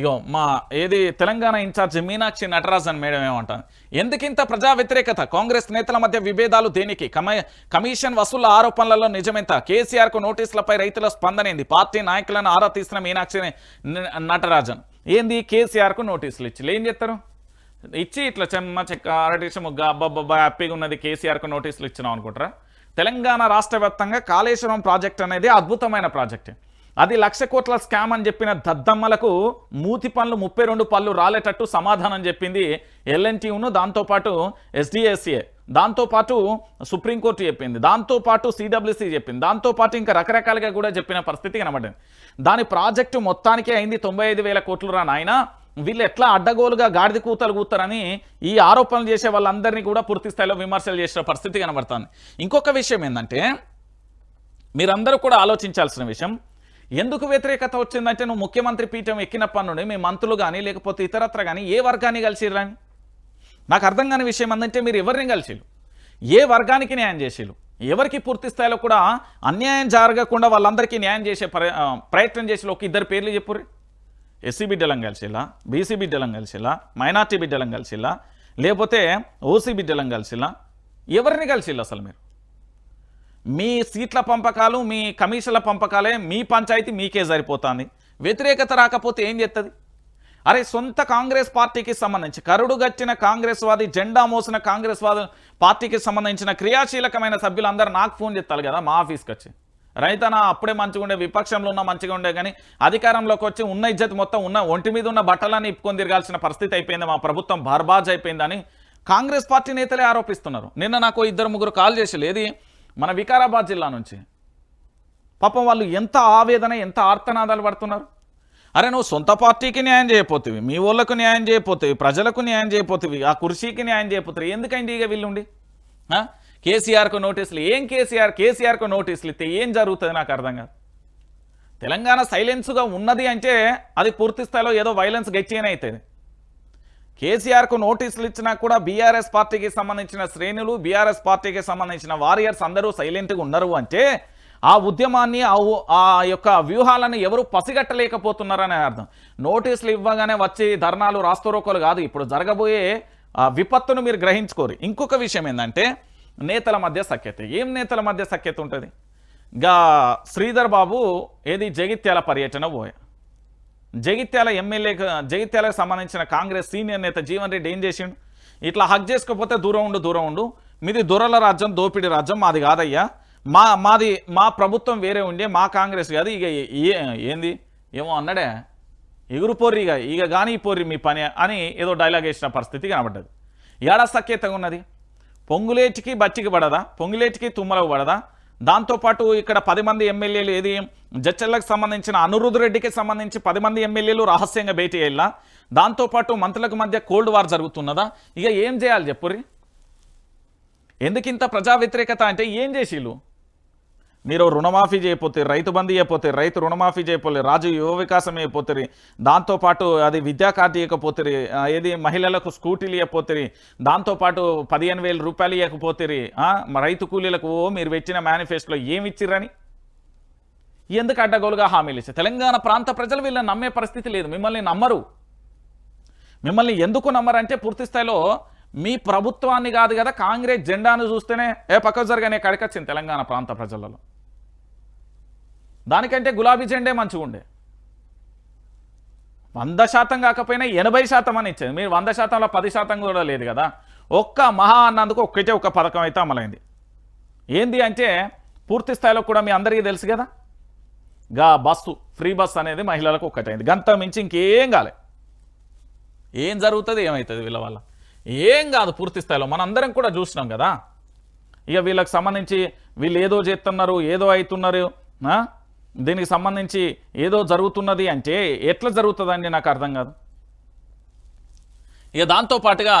ఇగో మా ఏది Telangana incharge Meenakshi Natarajan madam ఏమంటాను ఎందుకింత ప్రజా వ్యతిరేకత? కాంగ్రెస్ నేతల మధ్య విభేదాలు దేనికి? కమ కమిషన్ వసూళ్ళ ఆరోపణలలో నిజమెంత? కేసీఆర్కు నోటీసులపై రైతుల స్పందనేంది పార్టీ నాయకులను ఆరా తీసిన మీనాక్షి నటరాజన్. ఏంది కేసీఆర్కు నోటీసులు ఇచ్చి? ఏం చెప్తారు ఇచ్చి ఇట్లా చెమ్మ చెక్క అరటిష ముగ్గ అబ్బబ్బబ్బా హ్యాపీగా ఉన్నది కేసీఆర్కు నోటీసులు ఇచ్చినాం అనుకుంటారా? తెలంగాణ రాష్ట్ర వ్యాప్తంగా కాళేశ్వరం ప్రాజెక్ట్ అనేది అద్భుతమైన ప్రాజెక్ట్. అది లక్ష కోట్ల స్కామ్ అని చెప్పిన దద్దమ్మలకు మూతి పనులు ముప్పై రెండు పళ్ళు రాలేటట్టు సమాధానం చెప్పింది ఎల్ఎన్టీయును దాంతోపాటు ఎస్డిఎస్ఏ. దాంతోపాటు సుప్రీంకోర్టు చెప్పింది. దాంతోపాటు సిడబ్ల్యూసీ చెప్పింది. దాంతోపాటు ఇంకా రకరకాలుగా కూడా చెప్పిన పరిస్థితి కనబడింది. దాని ప్రాజెక్టు మొత్తానికే అయింది తొంభై ఐదు వేల కోట్లు రా నాయన. వీళ్ళు ఎట్లా అడ్డగోలుగా గాడిద కూతలు కూతారని ఈ ఆరోపణలు చేసే వాళ్ళందరినీ కూడా పూర్తి స్థాయిలో విమర్శలు చేసిన పరిస్థితి కనబడుతుంది. ఇంకొక విషయం ఏంటంటే మీరందరూ కూడా ఆలోచించాల్సిన విషయం ఎందుకు వ్యతిరేకత వచ్చిందంటే నువ్వు ముఖ్యమంత్రి పీఠం ఎక్కినప్పటి నుండి మీ మంత్రులు కానీ లేకపోతే ఇతరత్ర కానీ ఏ వర్గాన్ని కలిసిరని నాకు అర్థం కాని విషయం ఏంటంటే మీరు ఎవరిని కలిసిరు ఏ వర్గానికి న్యాయం చేసిరు ఎవరికి పూర్తి స్థాయిలో కూడా అన్యాయం జరగకుండా వాళ్ళందరికీ న్యాయం చేసే ప్ర- ప్రయత్నం చేసి ఒక ఇద్దరు పేర్లు చెప్పుర్రి? ఎస్సీ బిడ్డలం కలిసిలా బీసీ బిడ్డలం కలిసిలా మైనార్టీ బిడ్డలం కలిసిలా లేకపోతే ఓసీ బిడ్డలం కలిసిలా ఎవరిని కలిసిల్లు అసలు మీరు? మీ సీట్ల పంపకాలు మీ కమిషన్ల పంపకాలే మీ పంచాయతీ మీకే సరిపోతుంది. వ్యతిరేకత రాకపోతే ఏం చేస్తుంది అరే సొంత కాంగ్రెస్ పార్టీకి సంబంధించి కరుడు గచ్చిన కాంగ్రెస్ వాది జెండా మోసిన కాంగ్రెస్ వాది పార్టీకి సంబంధించిన క్రియాశీలకమైన సభ్యులందరూ నాకు ఫోన్ చేస్తారు కదా మా ఆఫీస్కి వచ్చి రైతన అప్పుడే మంచిగా ఉండే విపక్షంలో ఉన్న మంచిగా ఉండే కానీ అధికారంలోకి వచ్చి ఉన్న ఇజ్జత్ మొత్తం ఉన్న ఒంటి మీద ఉన్న బట్టలన్నీ ఇప్పుకొని తిరగాల్సిన పరిస్థితి అయిపోయింది మా ప్రభుత్వం బర్బాజ్ అయిపోయిందని కాంగ్రెస్ పార్టీ నేతలే ఆరోపిస్తున్నారు. నిన్న నాకు ఇద్దరు ముగ్గురు కాల్ చేసి లేదు మన వికారాబాద్ జిల్లా నుంచి. పాపం వాళ్ళు ఎంత ఆవేదన ఎంత ఆర్తనాదాలు పడుతున్నారు? అరే నువ్వు సొంత పార్టీకి న్యాయం చేయపోతివి మీ ఊళ్ళకు న్యాయం చేయపోతివి ప్రజలకు న్యాయం చేయపోతివి ఆ కుర్చీకి న్యాయం చేయపోతుంది ఎందుకండి ఇక వీళ్ళుండి? కేసీఆర్కు నోటీసులు ఏం కేసీఆర్ కేసీఆర్కు నోటీసులు ఇస్తే ఏం జరుగుతుంది నాకు అర్థం కాదు. తెలంగాణ సైలెన్స్గా ఉన్నది అంటే అది పూర్తి స్థాయిలో ఏదో వైలెన్స్ గెచ్చేనే అవుతుంది. కేసీఆర్కు నోటీసులు ఇచ్చినా కూడా బీఆర్ఎస్ పార్టీకి సంబంధించిన శ్రేణులు బీఆర్ఎస్ పార్టీకి సంబంధించిన వారియర్స్ అందరూ సైలెంట్గా ఉన్నారు అంటే ఆ ఉద్యమాన్ని ఆ యొక్క వ్యూహాలను ఎవరు పసిగట్టలేకపోతున్నారనే అర్థం. నోటీసులు ఇవ్వగానే వచ్చి ధర్నాలు రాస్తోరోకోలు కాదు ఇప్పుడు జరగబోయే ఆ విపత్తును మీరు గ్రహించుకోరు. ఇంకొక విషయం ఏంటంటే నేతల మధ్య సఖ్యత. ఏం నేతల మధ్య సఖ్యత ఉంటుంది? గా శ్రీధర్ బాబు ఏది జగిత్యాల పర్యటన పోయా. జగిత్యాల ఎమ్మెల్యే జగిత్యాలకు సంబంధించిన కాంగ్రెస్ సీనియర్ నేత జీవన్ రెడ్డి ఏం చేసిండు? ఇట్లా హక్ చేసుకోకపోతే దూరం ఉండు దూరం ఉండు. మీది దొరల రాజ్యం దోపిడి రాజ్యం మాది కాదయ్యా. మా మాది మా ప్రభుత్వం వేరే ఉండే మా కాంగ్రెస్ కాదు. ఇక ఏ ఏంది? ఏమో అన్నాడే. ఎగురు పోర్రి ఇక ఇక కానీ పోర్రి మీ పని అని ఏదో డైలాగ్ వేసిన పరిస్థితి కనబడ్డది. ఏడా సఖ్యతగా ఉన్నది? పొంగులేటికి బచ్చికి పడదా? పొంగులేటికి తుమ్మలకు పడదా? దాంతోపాటు ఇక్కడ పది మంది ఎమ్మెల్యేలు ఏది? జడ్చర్లకు సంబంధించిన అనిరుద్ధ్ రెడ్డికి సంబంధించి పది మంది ఎమ్మెల్యేలు రహస్యంగా భేటీ అయ్యేలా. దాంతోపాటు మంత్రులకు మధ్య కోల్డ్ వార్ జరుగుతున్నదా? ఇక ఏం చేయాలి చెప్పుర్రి? ఎందుకింత ప్రజా వ్యతిరేకత అంటే ఏం చేసిళ్ళు? మీరు రుణమాఫీ చేయకపోతే రైతు బంధు చేయకపోతే రైతు రుణమాఫీ చేయపోలే రాజు యువ వికాసం అయిపోతుంది దాంతోపాటు అది విద్యా కార్డు ఇవ్వకపోతుంది ఏది మహిళలకు స్కూటీలు ఇవ్వకపోతే దాంతోపాటు పదిహేను వేల రూపాయలు ఇవ్వకపోతుంది రైతు కూలీలకు ఓ మీరు పెట్టిన మేనిఫెస్టోలో ఏమి ఇచ్చిర్రని? ఎందుకు అడ్డగోలుగా హామీలు ఇచ్చారు? తెలంగాణ ప్రాంత ప్రజలు వీళ్ళని నమ్మే పరిస్థితి లేదు మిమ్మల్ని నమ్మరు. మిమ్మల్ని ఎందుకు నమ్మరంటే పూర్తి స్థాయిలో మీ ప్రభుత్వాన్ని కాదు కదా కాంగ్రెస్ జెండాను చూస్తేనే ఏ పక్క జరగనే కడకొచ్చింది తెలంగాణ ప్రాంత ప్రజలలో. దానికంటే గులాబీ జెండే మంచిగా ఉండే. వంద శాతం కాకపోయినా ఎనభై శాతం అని ఇచ్చేది. మీరు వంద శాతంలో పది శాతం కూడా లేదు కదా. ఒక్క మహా అన్నందుకు ఒక్కటే ఒక పథకం అయితే అమలైంది. ఏంది అంటే పూర్తి స్థాయిలో కూడా మీ అందరికీ తెలుసు కదా? గా బస్సు ఫ్రీ బస్ అనేది మహిళలకు ఒక్కటైంది. గంత మించి ఇంకేం కాలే. ఏం జరుగుతుంది ఏమవుతుంది వీళ్ళ వల్ల? ఏం కాదు పూర్తి స్థాయిలో. మనందరం కూడా చూసినాం కదా. ఇక వీళ్ళకి సంబంధించి వీళ్ళు ఏదో చేస్తున్నారు ఏదో అవుతున్నారు దీనికి సంబంధించి ఏదో జరుగుతున్నది అంటే ఎట్లా జరుగుతుందండి నాకు అర్థం కాదు. ఇక దాంతో పాటుగా